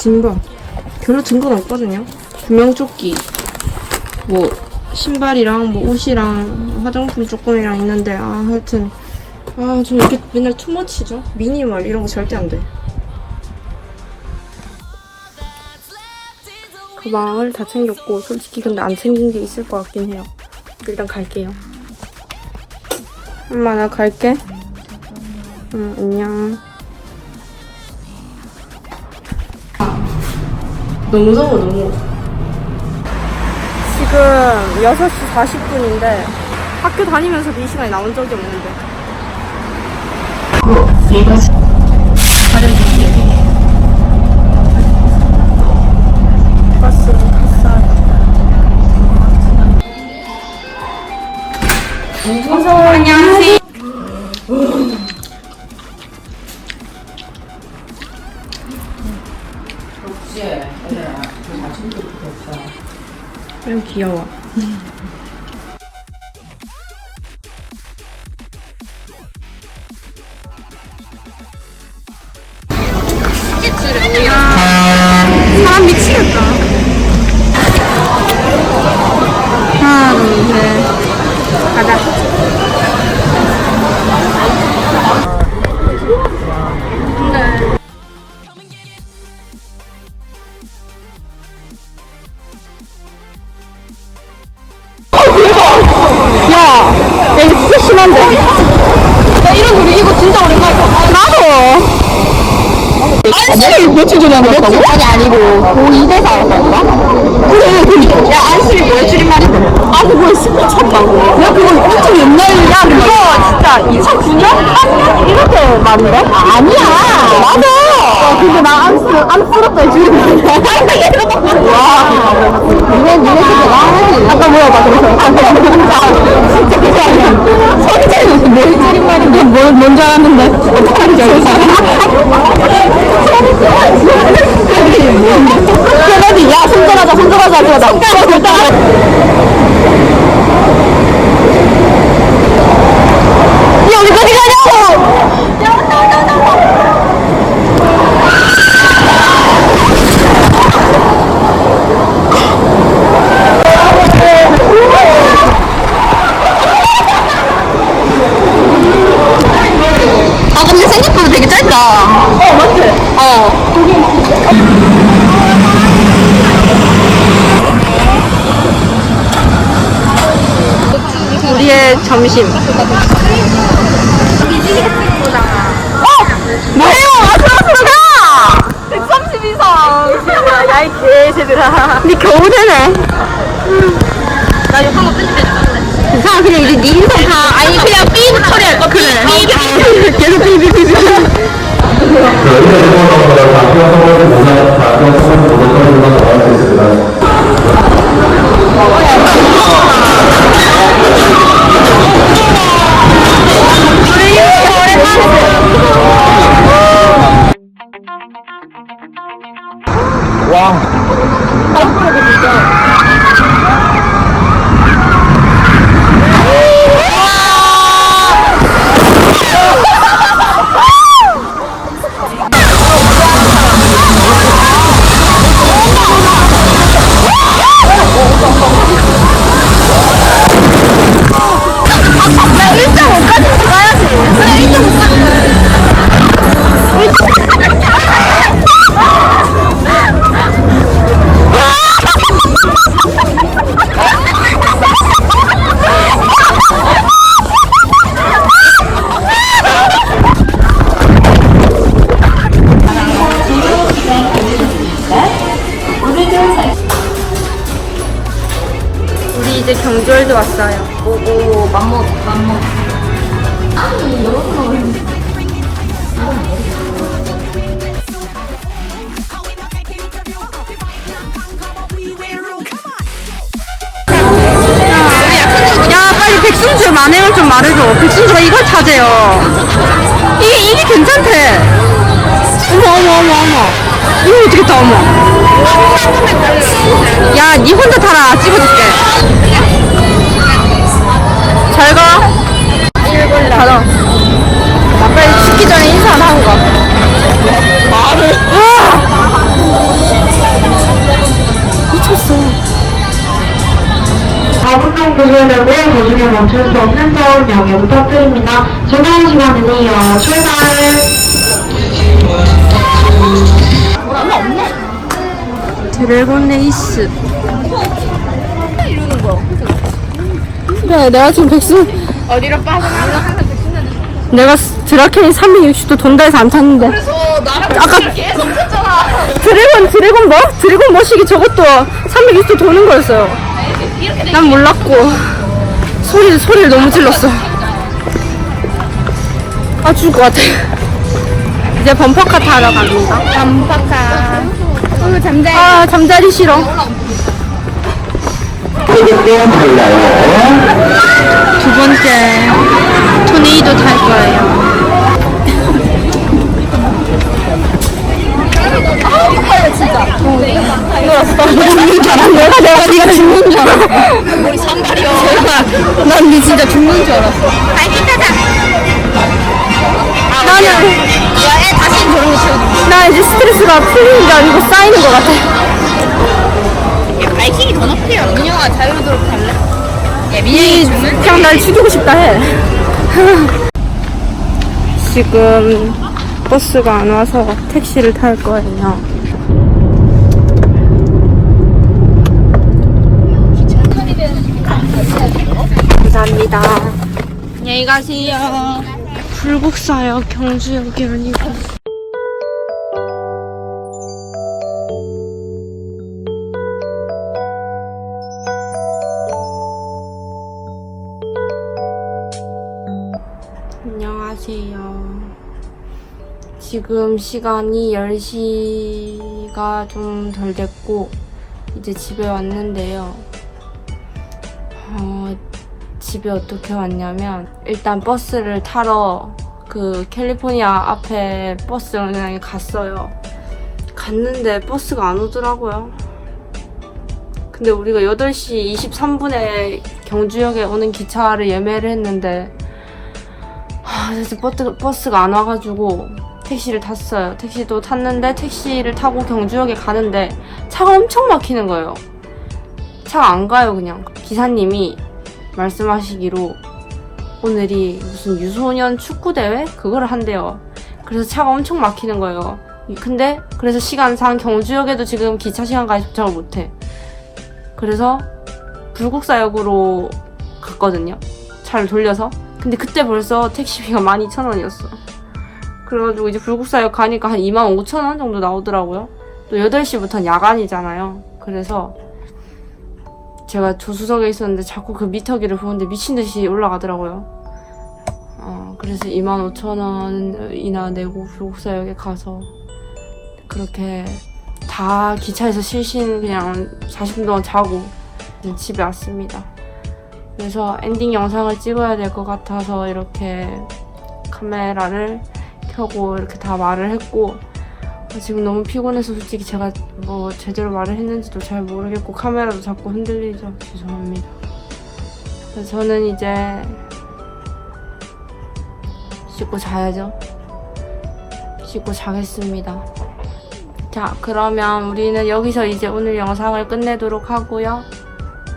증거. 별로 증거는 없거든요. 구명조끼, 뭐 신발이랑 뭐 옷이랑 화장품 조금이랑 있는데 아 하여튼 아저 이렇게 맨날 투머치죠. 미니멀 이런 거 절대 안 돼. 가방을 다 챙겼고 솔직히 근데 안 챙긴 게 있을 것 같긴 해요. 일단 갈게요. 엄마 나 갈게. 응 안녕. 너무 더워 너무 지금 6시 40분인데 학교 다니면서도 이 시간에 나온 적이 없는데. 탔어요. 무서워 안녕하세요 귀여워 2대 살았다니까? 그래 그래 야 안실이 뭐야 줄임말인데 아 그거 스포 쳤다고 야 그거 엄청 옛날 야 그거 진짜 2009년? 8년? 이렇게 많은데? 아, 아니야 맞아 야 근데 나안 쓸었다 줄임말 와 니네 니네 그때 나하지 아까 물어봐 그래서 진짜 그게 아니야 소리제는 뭘 줄임말인데 뭘 뭔지 알았는데 어떻게 하는지 그래도 야 손절하자 손절하자 그러다 손가락 야 우리 어디 가냐고? 아 근데 생각보다 되게 짧다. 어 맞지? 어 우리의 점심. 어? 뭐예요? 아슬아슬 가! 130 이상! 야, 이 개새들아. 니 겨우 되네. 나 이거 한번 편집해줄까? 괜찮아, 그냥 이제 니 인성 다, 아니, 그냥 삐 처리할 거. 그래. 삐, 삐, 계속 삐, 삐, 삐, 삐. 여기까지 보고서보다 장기화 성원을 보상, 장기화 성원을 보고서보다 나올 수 있습니다. 이제 경주월드 왔어요. 오오 맘먹 맘먹 야, 빨리 백승주 만행을 좀 말해줘. 백승주가 이걸 찾아요. 이게, 이게 괜찮대. 어머, 어머, 어머, 어머. 이거 어떻게 타 어머? 야니 혼자 타라. 찍어줄게. 잘가. 가라 나 빨리 죽기 전에 인사 하고 가 말을. 아! 미쳤어. 4분 정도 소요되고 거중에 멈출 수 없는 서울 영역 부탁드립니다. 지난 시간에는 어, 출발 드래곤 레이스. 그래, 내가 지금 백수. 어디로 빠져나가? 내가 드라켄이 360도 돈다 해서 안 탔는데. 그래서 아까 계속 탔잖아. 드래곤, 드래곤 뭐? 드래곤 머시기 저것도 360도 도는 거였어요. 난 몰랐고. 소리, 소리를 너무 질렀어. 아, 죽을 것 같아. 이제 범퍼카 타러 갑니다. 범퍼카. 오늘 잠자리. 아, 잠자리 싫어. 두 번째, 토네이도 탈 거예요. 죽는 줄 알았어. 내가 내가 네가 죽는 줄 알았어. 우리 산발이요. 난네 진짜 죽는 줄 알았어. 발기 타자. 나는 야 애 다시 저런 거 치워. 나 이제 스트레스가 풀리는 게 아니고 쌓이는 것 같아. 바이킹이 더 높아요. 민영아 자유도록 갈래? 야 민영이 죽는 그냥 날 죽이고 싶다 해. 지금 버스가 안 와서 택시를 탈 거예요. 감사합니다. 안녕히 가세요. 불국사역 경주역이 아니고. 안녕하세요. 지금 시간이 10시가 좀 덜 됐고, 이제 집에 왔는데요. 어, 집에 어떻게 왔냐면, 일단 버스를 타러 그 캘리포니아 앞에 버스 정류장에 갔어요. 갔는데 버스가 안 오더라고요. 근데 우리가 8시 23분에 경주역에 오는 기차를 예매를 했는데, 아, 그래서 버스, 버스가 안 와가지고 택시를 탔어요. 택시도 탔는데 택시를 타고 경주역에 가는데 차가 엄청 막히는 거예요. 차가 안 가요, 그냥. 기사님이 말씀하시기로 오늘이 무슨 유소년 축구대회? 그걸 한대요. 그래서 차가 엄청 막히는 거예요. 근데 그래서 시간상 경주역에도 지금 기차 시간까지 도착을 못해. 그래서 불국사역으로 갔거든요. 차를 돌려서. 근데 그때 벌써 택시비가 12,000원이었어. 그래가지고 이제 불국사역 가니까 한 25,000원 정도 나오더라고요. 또 8시부터는 야간이잖아요. 그래서 제가 조수석에 있었는데 자꾸 그 미터기를 보는데 미친 듯이 올라가더라고요. 어, 그래서 25,000원이나 내고 불국사역에 가서 그렇게 다 기차에서 실신 그냥 40분 동안 자고 집에 왔습니다. 그래서 엔딩 영상을 찍어야 될 것 같아서 이렇게 카메라를 켜고 이렇게 다 말을 했고 아, 지금 너무 피곤해서 솔직히 제가 뭐 제대로 말을 했는지도 잘 모르겠고 카메라도 자꾸 흔들리죠. 죄송합니다. 저는 이제 씻고 자야죠. 씻고 자겠습니다. 자, 그러면 우리는 여기서 이제 오늘 영상을 끝내도록 하고요.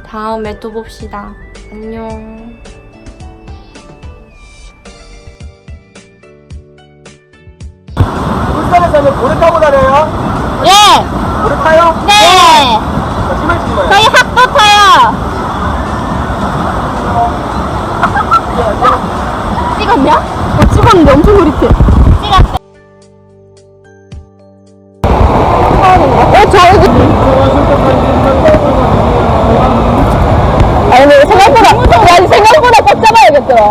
다음에 또 봅시다. 안녕. 모래 타고 다녀요? 예! 모래 타요? 네! 자, 힘을 찍어요. 저희 학도 타요! 찍었냐? 어, 찍었는데 엄청 흐릿해. 찍었어. 어, 저 여기. 아니, 근데 생각보다, 야, 생각보다 꽉 잡아야겠더라.